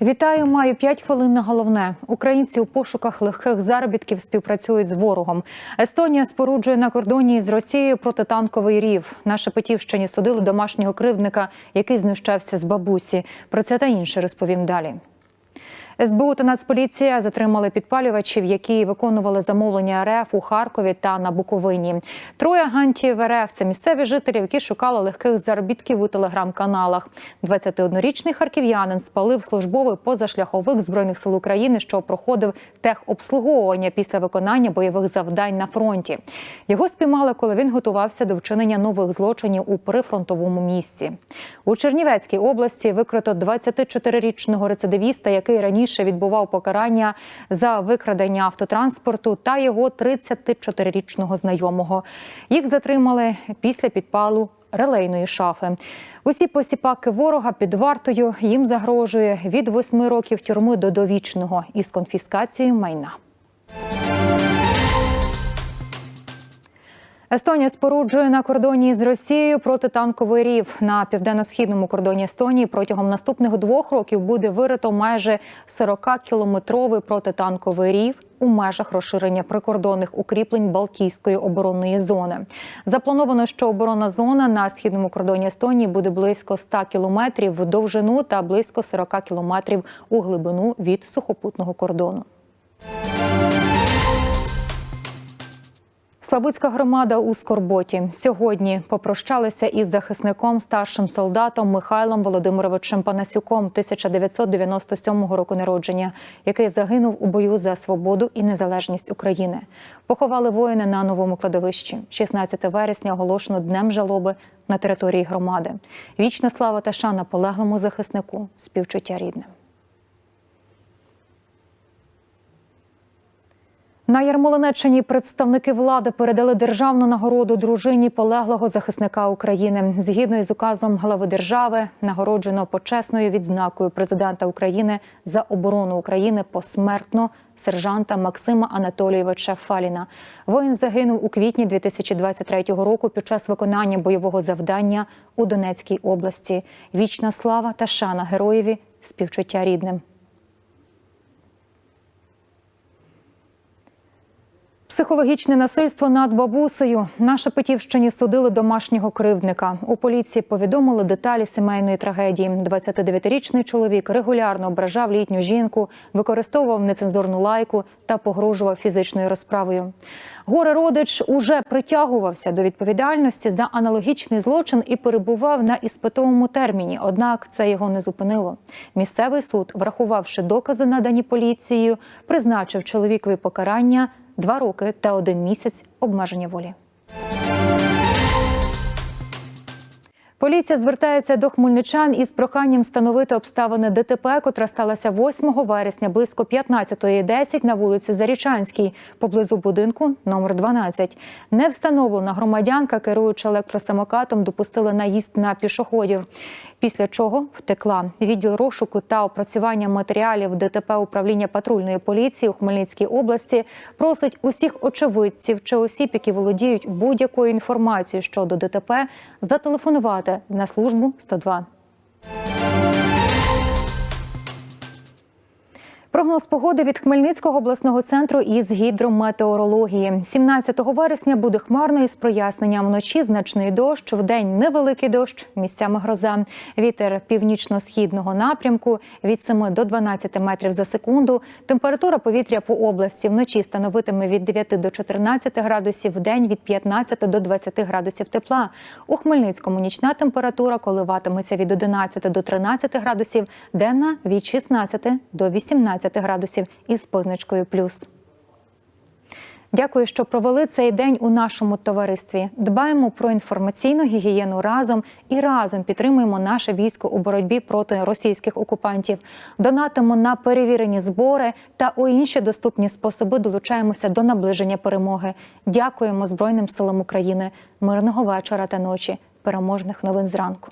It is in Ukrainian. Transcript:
Вітаю, маю 5 хвилин на головне. Українці у пошуках легких заробітків співпрацюють з ворогом. Естонія споруджує на кордоні з Росією протитанковий рів. На Шепетівщині судили домашнього кривдника, який знущався з бабусі. Про це та інше розповім далі. СБУ та Нацполіція затримали підпалювачів, які виконували замовлення РФ у Харкові та на Буковині. Троє агентів РФ – це місцеві жителі, які шукали легких заробітків у телеграм-каналах. 21-річний харків'янин спалив службовий позашляховик збройних сил України, що проходив техобслуговування після виконання бойових завдань на фронті. Його спіймали, коли він готувався до вчинення нових злочинів у прифронтовому місці. У Чернівецькій області викрито 24-річного рецидивіста, який раніше відбував покарання за викрадення автотранспорту та його 34-річного знайомого. Їх затримали після підпалу релейної шафи. Усі посіпаки ворога під вартою їм загрожує від 8 років тюрми до довічного із конфіскацією майна. Естонія споруджує на кордоні з Росією протитанковий рів на південно-східному кордоні Естонії. Протягом наступних двох років буде вирито майже 40-кілометровий протитанковий рів у межах розширення прикордонних укріплень Балтійської оборонної зони. Заплановано, що оборонна зона на східному кордоні Естонії буде близько 100 кілометрів в довжину та близько 40 кілометрів у глибину від сухопутного кордону. Славутська громада у Скорботі сьогодні попрощалися із захисником старшим солдатом Михайлом Володимировичем Панасюком 1997 року народження, який загинув у бою за свободу і незалежність України. Поховали воїна на новому кладовищі. 16 вересня оголошено днем жалоби на території громади. Вічна слава та шана полеглому захиснику, співчуття рідним. На Ярмолинеччині представники влади передали державну нагороду дружині полеглого захисника України. Згідно із указом глави держави, нагороджено почесною відзнакою президента України за оборону України посмертно сержанта Максима Анатолійовича Фаліна. Воїн загинув у квітні 2023 року під час виконання бойового завдання у Донецькій області. Вічна слава та шана героєві, співчуття рідним. Психологічне насильство над бабусею на Шепетівщині судили домашнього кривдника. У поліції повідомили деталі сімейної трагедії. 29-річний чоловік регулярно ображав літню жінку, використовував нецензурну лайку та погрожував фізичною розправою. Горе родич уже притягувався до відповідальності за аналогічний злочин і перебував на іспитовому терміні. Однак це його не зупинило. Місцевий суд, врахувавши докази, надані поліцією, призначив чоловікові покарання два роки та один місяць обмеження волі. Поліція звертається до хмельничан із проханням встановити обставини ДТП, котра сталася 8 вересня близько 15.10 на вулиці Зарічанській, поблизу будинку номер 12. Не встановлена громадянка, керуючи електросамокатом, допустила наїзд на пішоходів. Після чого втекла відділ розшуку та опрацювання матеріалів ДТП управління патрульної поліції у Хмельницькій області просить усіх очевидців чи осіб, які володіють будь-якою інформацією щодо ДТП, зателефонувати на службу 102. Прогноз погоди від Хмельницького обласного центру із гідрометеорології. 17 вересня буде хмарно із проясненням. Вночі значний дощ, вдень невеликий дощ, місцями гроза. Вітер північно-східного напрямку від 7 до 12 метрів за секунду. Температура повітря по області вночі становитиме від 9 до 14 градусів, вдень від 15 до 20 градусів тепла. У Хмельницькому нічна температура коливатиметься від 11 до 13 градусів, денна від 16 до 18 градусів із позначкою плюс. Дякую, що провели цей день у нашому товаристві. Дбаємо про інформаційну гігієну разом і разом підтримуємо наше військо у боротьбі проти російських окупантів. Донатимо на перевірені збори та у інші доступні способи долучаємося до наближення перемоги. Дякуємо Збройним силам України, мирного вечора та ночі, переможних новин зранку.